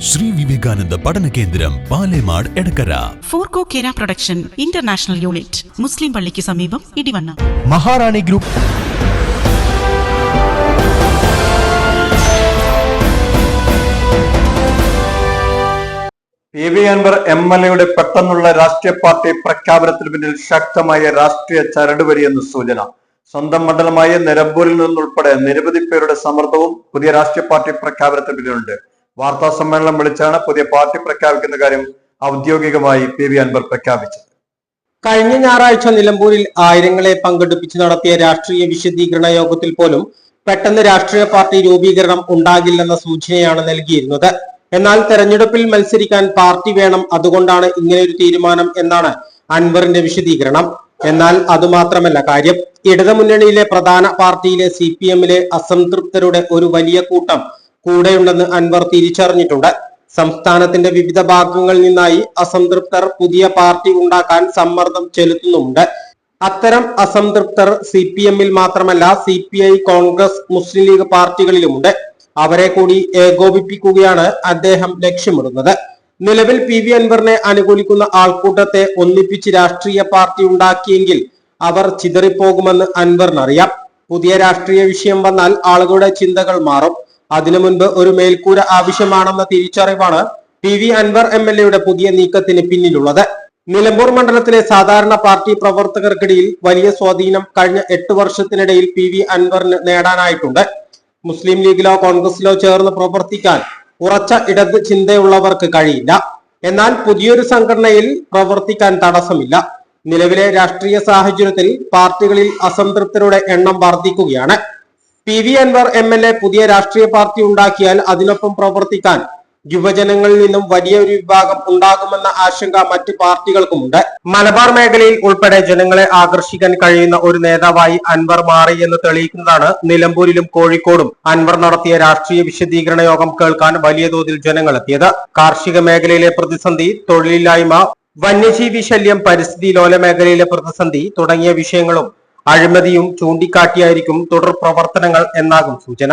Shri Vivekananda പഠന കേന്ദ്രം Palemad Edakkara. ഫോർകോ Kera production international unit മുസ്ലിം പള്ളിക്ക് സമീപം Edivanna. Maharani group. P V Anvar M L എയുടെ പെട്ടെന്നുള്ള രാഷ്ട്രീയ പാർട്ടി പ്രഖ്യാപനത്തിന് പിന്നിൽ ശക്തമായ രാഷ്ട്രീയ ചരടുവരിയെന്ന് സൂചന. സ്വന്തം മണ്ഡലമായ നിലമ്പൂരിൽ നിന്നുൾപ്പെടെ നിരവധി പേരുടെ സമ്മർദ്ദവും പുതിയ രാഷ്ട്രീയ പാർട്ടി പ്രഖ്യാപനത്തിന് പിന്നിലുണ്ട്. വാർത്താ സമ്മേളനം വിളിച്ചാണ് പുതിയ പാർട്ടി പ്രഖ്യാപിക്കുന്ന കാര്യം ഔദ്യോഗികമായി പി വി അൻവർ പ്രഖ്യാപിച്ചത്. കഴിഞ്ഞ ഞായറാഴ്ച നിലമ്പൂരിൽ ആയിരങ്ങളെ പങ്കെടുപ്പിച്ച് നടത്തിയ രാഷ്ട്രീയ വിശദീകരണ യോഗത്തിൽ പോലും പെട്ടെന്ന് രാഷ്ട്രീയ പാർട്ടി രൂപീകരണം ഉണ്ടാകില്ലെന്ന സൂചനയാണ് നൽകിയിരുന്നത്. എന്നാൽ തെരഞ്ഞെടുപ്പിൽ മത്സരിക്കാൻ പാർട്ടി വേണം അതുകൊണ്ടാണ് ഇങ്ങനെയൊരു തീരുമാനം എന്നാണ് അൻവറിന്റെ വിശദീകരണം. എന്നാൽ അതുമാത്രമല്ല കാര്യം. ഇടതുമുന്നണിയിലെ പ്രധാന പാർട്ടിയിലെ സി പി എമ്മിലെ അസംതൃപ്തരുടെ ഒരു വലിയ കൂട്ടം കൂടെയുണ്ടെന്ന് അൻവർ തിരിച്ചറിഞ്ഞിട്ടുണ്ട്. സംസ്ഥാനത്തിന്റെ വിവിധ ഭാഗങ്ങളിൽ നിന്നായി അസംതൃപ്തർ പുതിയ പാർട്ടി ഉണ്ടാക്കാൻ സമ്മർദ്ദം ചെലുത്തുന്നുണ്ട് അത്തരം അസംതൃപ്തർ സി പി എമ്മിൽ മാത്രമല്ല C P I Congress Muslim League പാർട്ടികളിലുമുണ്ട്. അവരെ കൂടി ഏകോപിപ്പിക്കുകയാണ് അദ്ദേഹം ലക്ഷ്യമിടുന്നത്. നിലവിൽ പി വി അൻവറിനെ അനുകൂലിക്കുന്ന ആൾക്കൂട്ടത്തെ ഒന്നിപ്പിച്ച് രാഷ്ട്രീയ പാർട്ടി ഉണ്ടാക്കിയെങ്കിൽ അവർ ചിതറിപ്പോകുമെന്ന് അൻവറിനറിയാം. പുതിയ രാഷ്ട്രീയ വിഷയം വന്നാൽ ആളുകളുടെ ചിന്തകൾ മാറും. അതിനു മുൻപ് ഒരു മേൽക്കൂര ആവശ്യമാണെന്ന തിരിച്ചറിവാണ് P V Anvar M L എയുടെ പുതിയ നീക്കത്തിന് പിന്നിലുള്ളത്. നിലമ്പൂർ മണ്ഡലത്തിലെ സാധാരണ പാർട്ടി പ്രവർത്തകർക്കിടയിൽ വലിയ സ്വാധീനം കഴിഞ്ഞ എട്ട് വർഷത്തിനിടയിൽ പി വി അൻവറിന് നേടാനായിട്ടുണ്ട്. മുസ്ലിം ലീഗിലോ കോൺഗ്രസിലോ ചേർന്ന് പ്രവർത്തിക്കാൻ ഉറച്ച ഇടത് ചിന്തയുള്ളവർക്ക് കഴിയില്ല. എന്നാൽ പുതിയൊരു സംഘടനയിൽ പ്രവർത്തിക്കാൻ തടസ്സമില്ല. നിലവിലെ രാഷ്ട്രീയ സാഹചര്യത്തിൽ പാർട്ടികളിൽ അസംതൃപ്തരുടെ എണ്ണം വർദ്ധിക്കുകയാണ്. P V Anvar M L A പുതിയ രാഷ്ട്രീയ പാർട്ടി ഉണ്ടാക്കിയാൽ അതിനൊപ്പം പ്രവർത്തിക്കാൻ യുവജനങ്ങളിൽ നിന്നും വലിയ ഒരു വിഭാഗം ഉണ്ടാകുമെന്ന ആശങ്ക മറ്റ് പാർട്ടികൾക്കുമുണ്ട്. മലബാർ മേഖലയിൽ ഉൾപ്പെടെ ജനങ്ങളെ ആകർഷിക്കാൻ കഴിയുന്ന ഒരു നേതാവായി അൻവർ മാറി എന്ന് തെളിയിക്കുന്നതാണ് നിലമ്പൂരിലും കോഴിക്കോടും. അൻവർ നടത്തിയ രാഷ്ട്രീയ വിശദീകരണ യോഗം കേൾക്കാൻ വലിയ തോതിൽ ജനങ്ങൾ ജനങ്ങളെത്തിയത് കാർഷിക മേഖലയിലെ പ്രതിസന്ധി തൊഴിലില്ലായ്മ വന്യജീവി ശല്യം പരിസ്ഥിതി ലോല മേഖലയിലെ പ്രതിസന്ധി തുടങ്ങിയ വിഷയങ്ങളും അഴിമതിയും ചൂണ്ടിക്കാട്ടിയായിരിക്കും തുടർ പ്രവർത്തനങ്ങൾ എന്നാകും സൂചന.